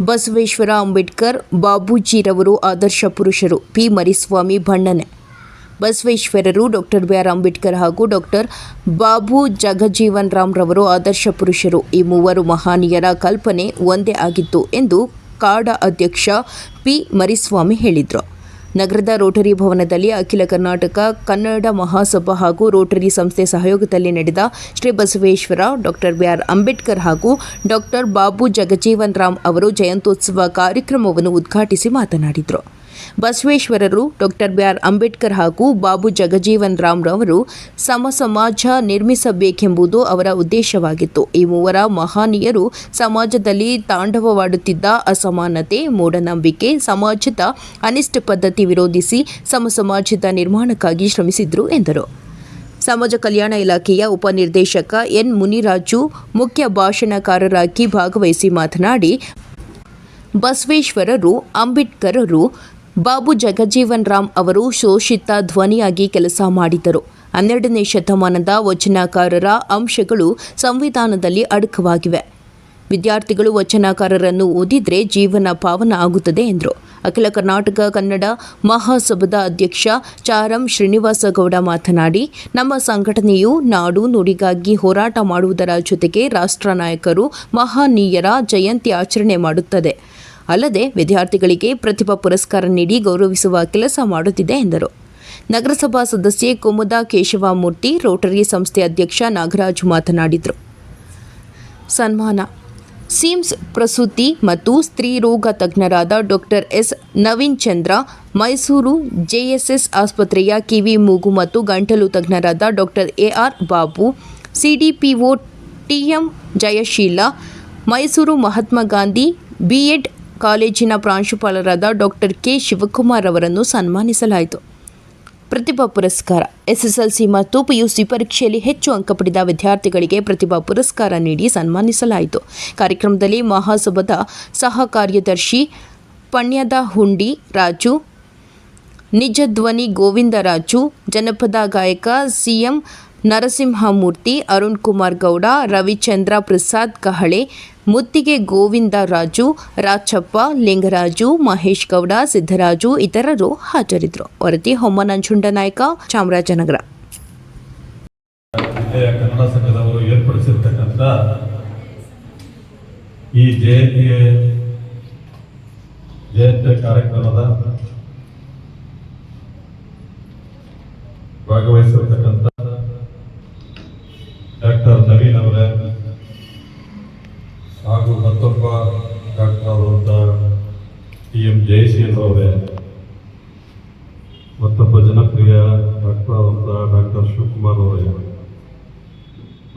ಬಸವೇಶ್ವರ ಅಂಬೇಡ್ಕರ್, ಬಾಬೂಜಿರವರು ಆದರ್ಶ ಪುರುಷರು, ಪಿ. ಮರಿಸ್ವಾಮಿ ಬಣ್ಣನೆ. ಬಸವೇಶ್ವರರು ಡಾಕ್ಟರ್ ಬಿ. ಆರ್. ಅಂಬೇಡ್ಕರ್ ಹಾಗೂ ಡಾಕ್ಟರ್ ಬಾಬು ಜಗಜೀವನ್ ರಾಮ್ ರವರು ಆದರ್ಶ ಪುರುಷರು. ಈ ಮೂವರು ಮಹಾನೀಯರ ಕಲ್ಪನೆ ಒಂದೇ ಆಗಿತ್ತು ಎಂದು ಕಾಡ ಅಧ್ಯಕ್ಷ ಪಿ. ಮರಿಸ್ವಾಮಿ ಹೇಳಿದರು. ನಗರದ ರೋಟರಿ ಭವನದಲ್ಲಿ ಅಖಿಲ ಕರ್ನಾಟಕ ಕನ್ನಡ ಮಹಾಸಭಾ ಹಾಗೂ ರೋಟರಿ ಸಂಸ್ಥೆ ಸಹಯೋಗದಲ್ಲಿ ನಡೆದ Shri Basaveshwara, doctor B R Ambedkar ಹಾಗೂ ಡಾಕ್ಟರ್ ಬಾಬು ಜಗಜೀವನ್ ರಾಮ್ ಅವರು ಜಯಂತ್ಯೋತ್ಸವ ಕಾರ್ಯಕ್ರಮವನ್ನು ಉದ್ಘಾಟಿಸಿ ಮಾತನಾಡಿದರು. ಬಸವೇಶ್ವರರು, ಡಾಕ್ಟರ್ ಬಿಆರ್ ಅಂಬೇಡ್ಕರ್ ಹಾಗೂ ಬಾಬು ಜಗಜೀವನ್ ರಾಮ್ ರವರು ಸಮ ಸಮಾಜ ನಿರ್ಮಿಸಬೇಕೆಂಬುದು ಅವರ ಉದ್ದೇಶವಾಗಿತ್ತು. ಈ ಮೂವರ ಮಹಾನೀಯರು ಸಮಾಜದಲ್ಲಿ ತಾಂಡವವಾಡುತ್ತಿದ್ದ ಅಸಮಾನತೆ, ಮೂಢನಂಬಿಕೆ, ಸಮಾಜದ ಅನಿಷ್ಟ ಪದ್ಧತಿ ವಿರೋಧಿಸಿ ಸಮ ಸಮಾಜದ ನಿರ್ಮಾಣಕ್ಕಾಗಿ ಶ್ರಮಿಸಿದ್ರು ಎಂದರು. ಸಮಾಜ ಕಲ್ಯಾಣ ಇಲಾಖೆಯ ಉಪನಿರ್ದೇಶಕ ಎನ್. ಮುನಿರಾಜು ಮುಖ್ಯ ಭಾಷಣಕಾರರಾಗಿ ಭಾಗವಹಿಸಿ ಮಾತನಾಡಿ, ಬಸವೇಶ್ವರರು, ಅಂಬೇಡ್ಕರರು ಬಾಬು ಜಗಜೀವನ್ ರಾಮ್ ಅವರು ಶೋಷಿತ ಧ್ವನಿಯಾಗಿ ಕೆಲಸ ಮಾಡಿದರು ಹನ್ನೆರಡನೇ ಶತಮಾನದ ವಚನಕಾರರ ಅಂಶಗಳು ಸಂವಿಧಾನದಲ್ಲಿ ಅಡಕವಾಗಿವೆ. ವಿದ್ಯಾರ್ಥಿಗಳು ವಚನಕಾರರನ್ನು ಓದಿದ್ರೆ ಜೀವನ ಪಾವನ ಆಗುತ್ತದೆ ಎಂದರು. ಅಖಿಲ ಕರ್ನಾಟಕ ಕನ್ನಡ ಮಹಾಸಭಾದ ಅಧ್ಯಕ್ಷ ಚಾರಂ ಶ್ರೀನಿವಾಸ ಗೌಡ ಮಾತನಾಡಿ, ನಮ್ಮ ಸಂಘಟನೆಯು ನಾಡು ನುಡಿಗಾಗಿ ಹೋರಾಟ ಮಾಡುವುದರ ಜೊತೆಗೆ ರಾಷ್ಟ್ರ ನಾಯಕರು ಮಹಾನೀಯರ ಜಯಂತಿ ಆಚರಣೆ ಮಾಡುತ್ತದೆ. ಅಲ್ಲದೆ ವಿದ್ಯಾರ್ಥಿಗಳಿಗೆ ಪ್ರತಿಭಾ ಪುರಸ್ಕಾರ ನೀಡಿ ಗೌರವಿಸುವ ಕೆಲಸ ಮಾಡುತ್ತಿದೆ ಎಂದರು. ನಗರಸಭಾ ಸದಸ್ಯೆ ಕುಮುದ ಕೇಶವಮೂರ್ತಿ, ರೋಟರಿ ಸಂಸ್ಥೆ ಅಧ್ಯಕ್ಷ ನಾಗರಾಜ್ ಮಾತನಾಡಿದರು. ಸನ್ಮಾನ. ಸಿಮ್ಸ್ ಪ್ರಸೂತಿ ಮತ್ತು ಸ್ತ್ರೀ ರೋಗ ತಜ್ಞರಾದ doctor S. Naveen Chandra, Mysuru JSS ಆಸ್ಪತ್ರೆಯ ಕಿವಿ, ಮೂಗು ಮತ್ತು ಗಂಟಲು ತಜ್ಞರಾದ doctor A R Babu, CDPO TM Jayasheela, Mysuru Mahatma Gandhi B Ed ಕಾಲೇಜಿನ ಪ್ರಾಂಶುಪಾಲರಾದ ಡಾಕ್ಟರ್ ಕೆ ಶಿವಕುಮಾರ್ ಅವರನ್ನು ಸನ್ಮಾನಿಸಲಾಯಿತು. ಪ್ರತಿಭಾ ಪುರಸ್ಕಾರ, ಎಸ್ಎಸ್ಎಲ್ಸಿ ಮತ್ತು ಪಿಯುಸಿ ಪರೀಕ್ಷೆಯಲ್ಲಿ ಹೆಚ್ಚು ಅಂಕ ಪಡೆದ ವಿದ್ಯಾರ್ಥಿಗಳಿಗೆ ಪ್ರತಿಭಾ ಪುರಸ್ಕಾರ ನೀಡಿ ಸನ್ಮಾನಿಸಲಾಯಿತು. ಕಾರ್ಯಕ್ರಮದಲ್ಲಿ ಮಹಾಸಭಾದ ಸಹ ಕಾರ್ಯದರ್ಶಿ ಪಣ್ಯದ ಹುಂಡಿ ರಾಜು, ನಿಜಧ್ವನಿ ಗೋವಿಂದರಾಜು ಜನಪದ ಗಾಯಕ ಸಿಎಂ ನರಸಿಂಹಮೂರ್ತಿ, ಅರುಣ್ ಕುಮಾರ್ ಗೌಡ, ರವಿಚಂದ್ರ ಪ್ರಸಾದ್ ಕಹಳೆ, ಮುತ್ತಿಗೆ ಗೋವಿಂದ ರಾಜು, ರಾಚಪ್ಪ, ಲಿಂಗರಾಜು, ಮಹೇಶ್ ಗೌಡ, ಸಿದ್ದರಾಜು ಇತರರು ಹಾಜರಿದ್ದರು. ವರದಿ ಹೊಮ್ಮನಂಜುಂಡ ನಾಯಕ, ಚಾಮರಾಜನಗರ. ಈ ಜಯಂತಿ ಜಯಂತಿ ಕಾರ್ಯಕ್ರಮದ ಡಾಕ್ಟರ್ ನವೀನ್ ಅವರೇ. ಹಾಗೂ ಮತ್ತೊಬ್ಬ ಡಾಕ್ಟರ್ ಆದಂಥ ಟಿ ಎಂ ಜಯಶೀಲ್ ಅವರೇ. ಮತ್ತೊಬ್ಬ ಜನಪ್ರಿಯ ಡಾಕ್ಟರ್ ಆದಂಥ ಡಾಕ್ಟರ್ ಶಿವಕುಮಾರ್ ಅವರೇ.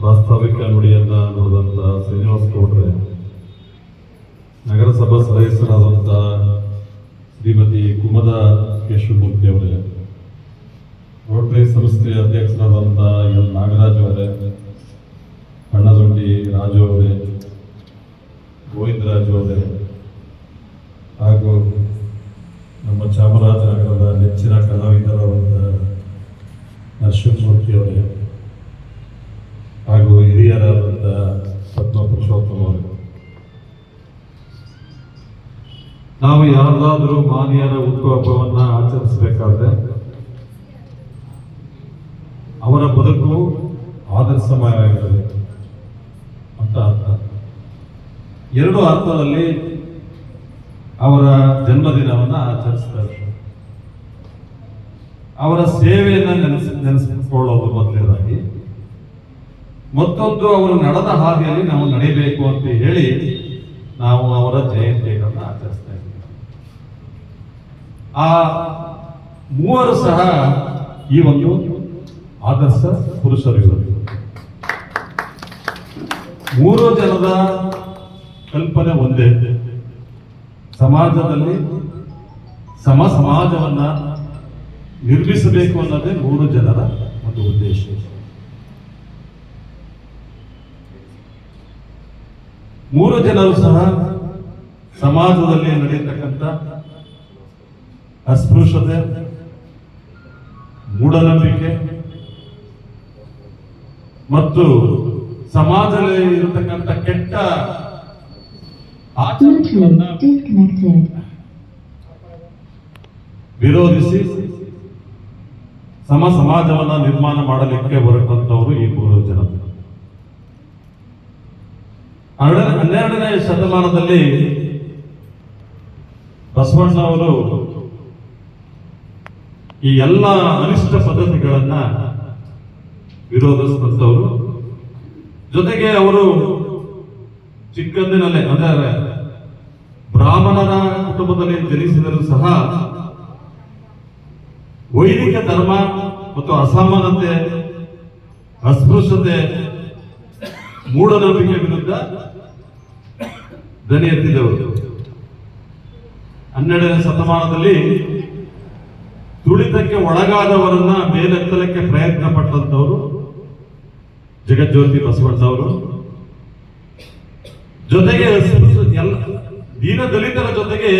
ವಾಸ್ತವಿಕ ನುಡಿಯನ್ನ ನೋಡಿದಂಥ ಶ್ರೀನಿವಾಸ್ ಗೌಡ್ರೆ. ನಗರಸಭಾ ಸದಸ್ಯರಾದಂಥ ಶ್ರೀಮತಿ ಕುಮದ ಕೇಶವಮೂರ್ತಿ ಅವರೇ. ರೋಟರಿ ಸಂಸ್ಥೆಯ ಅಧ್ಯಕ್ಷರಾದಂಥ ಎಲ್ ನಾಗರಾಜ್ ಅವರೇ. ಕಣ್ಣದೊಂಡಿ ರಾಜು ಅವರೇ, ಗೋವಿಂದರಾಜು ಅವರೇ, ಹಾಗೂ ನಮ್ಮ ಚಾಮರಾಜನಗರದ ನೆಚ್ಚಿನ ಕಲಾವಿದರಾದಂಥ ನರಸಿಂಹಮೂರ್ತಿ ಅವರೇ, ಹಾಗೂ ಹಿರಿಯರಾದಂಥ ಪದ್ಮ ಪುರುಷೋತ್ತಮ ಅವರು. ನಾವು ಯಾರದಾದರೂ ಮಾನ್ಯರ ಹುಟ್ಟುಹಬ್ಬವನ್ನು ಆಚರಿಸಬೇಕಾದ್ರೆ ಅವರ ಬದುಕು ಆದರ್ಶಮಯವಾಗಿರಬೇಕು. ಅರ್ಥ. ಎರಡು ಅರ್ಥದಲ್ಲಿ ಅವರ ಜನ್ಮದಿನವನ್ನು ಆಚರಿಸ್ತಾರೆ. ಅವರ ಸೇವೆಯನ್ನು ನೆನೆಸ್, ನೆನೆಸಿಕೊಳ್ಳೋದು ಮೊದಲನೇದಾಗಿ. ಮತ್ತೊಂದು ಅವರು ನಡೆದ ಹಾದಿಯಲ್ಲಿ ನಾವು ನಡೆಯಬೇಕು ಅಂತ ಹೇಳಿ ನಾವು ಅವರ ಜಯಂತಿಗಳನ್ನು ಆಚರಿಸ್ತಾ ಇದ್ದೀವಿ. ಆ ಮೂವರು ಸಹ ಈ ಒಂದು ಆದರ್ಶ ಪುರುಷರು ಮೂರು ಜನದ ಕಲ್ಪನೆ ಒಂದೇ. ಸಮಾಜದಲ್ಲಿ ಸಮ ಸಮಾಜವನ್ನ ನಿರ್ಮಿಸಬೇಕು ಅನ್ನೋದೇ ಮೂರು ಜನರ ಒಂದು ಉದ್ದೇಶ. ಮೂರು ಜನರು ಸಹ ಸಮಾಜದಲ್ಲಿ ನಡೆಯತಕ್ಕಂಥ ಅಸ್ಪೃಶ್ಯತೆ, ಮೂಢನಂಬಿಕೆ ಮತ್ತು ಸಮಾಜದಲ್ಲಿ ಇರತಕ್ಕಂಥ ಕೆಟ್ಟ ಆಚರಣೆಗಳನ್ನ. ವಿರೋಧಿಸಿ ಸಮ ಸಮಾಜವನ್ನ ನಿರ್ಮಾಣ ಮಾಡಲಿಕ್ಕೆ ಹೊರಟಂತವರು ಈ ಮೂರು ಜನ ಹನ್ನೆರಡ- ಹನ್ನೆರಡನೇ ಶತಮಾನದಲ್ಲಿ ಬಸವಣ್ಣವರು ಈ ಎಲ್ಲ ಅನಿಷ್ಟ ಪದ್ಧತಿಗಳನ್ನ ವಿರೋಧಿಸಿದಂಥವರು ಜೊತೆಗೆ ಅವರು ಚಿಕ್ಕಂದಿನಲ್ಲೇ, ಅಂದರೆ ಬ್ರಾಹ್ಮಣರ ಕುಟುಂಬದಲ್ಲಿ ಜನಿಸಿದರೂ ಸಹ ವೈದಿಕ ಧರ್ಮ ಮತ್ತು ಅಸಮಾನತೆ, ಅಸ್ಪೃಶ್ಯತೆ, ಮೂಢನಂಬಿಕೆ ವಿರುದ್ಧ ದನಿ ಎತ್ತಿದವರು ಹನ್ನೆರಡನೇ ಶತಮಾನದಲ್ಲಿ ತುಳಿತಕ್ಕೆ ಒಳಗಾದವರನ್ನ ಮೇಲೆತ್ತಲಕ್ಕೆ ಪ್ರಯತ್ನ ಪಟ್ಟಂತವರು ಜಗಜ್ಯೋತಿ ಬಸವಣ್ಣವರು ಜೊತೆಗೆ ಎಲ್ಲ ದೀನ ದಲಿತರ ಜೊತೆಗೆ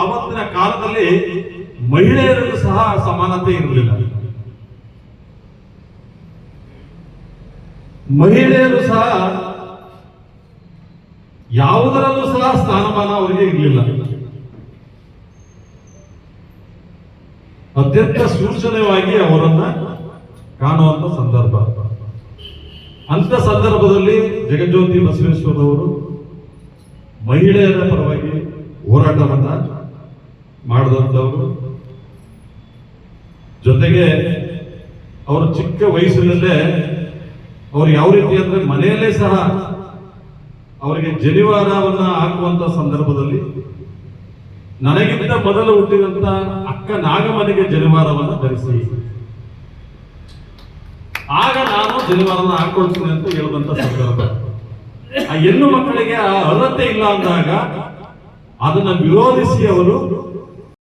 ಆವತ್ತಿನ ಕಾಲದಲ್ಲಿ ಮಹಿಳೆಯರಲ್ಲೂ ಸಹ ಸಮಾನತೆ ಇರಲಿಲ್ಲ. ಮಹಿಳೆಯರು ಸಹ ಯಾವುದರಲ್ಲೂ ಸಹ ಸ್ಥಾನಮಾನ ಅವರಿಗೆ ಇರಲಿಲ್ಲ. ಅತ್ಯಂತ ಸೂಚನವಾಗಿ ಅವರನ್ನ ಕಾಣುವಂತ ಸಂದರ್ಭ. ಅಂತ ಸಂದರ್ಭದಲ್ಲಿ ಜಗಜ್ಯೋತಿ ಬಸವೇಶ್ವರವರು ಮಹಿಳೆಯರ ಪರವಾಗಿ ಹೋರಾಟವನ್ನ ಮಾಡಿದಂಥವರು. ಜೊತೆಗೆ ಅವರು ಚಿಕ್ಕ ವಯಸ್ಸಿನಲ್ಲೇ ಅವ್ರು ಯಾವ ರೀತಿ ಅಂದ್ರೆ ಮನೆಯಲ್ಲೇ ಸಹ ಅವರಿಗೆ ಜನಿವಾರವನ್ನ ಹಾಕುವಂತ ಸಂದರ್ಭದಲ್ಲಿ ನನಗಿಂತ ಮೊದಲು ಹುಟ್ಟಿದಂತ ಅಕ್ಕ ನಾಗಮನೆಗೆ ಜನಿವಾರವನ್ನು ಧರಿಸಿ ಆಗ ನಾನು ಜನಿವಾರನ ಹಾಕೊಳ್ತೀನಿ ಅಂತ ಹೇಳುವಂತ ಸಂದರ್ಭ. ಆ ಹೆಣ್ಣು ಮಕ್ಕಳಿಗೆ ಆ ಅರ್ಹತೆ ಇಲ್ಲ ಅಂದಾಗ ಅದನ್ನ ವಿರೋಧಿಸಿ ಅವರು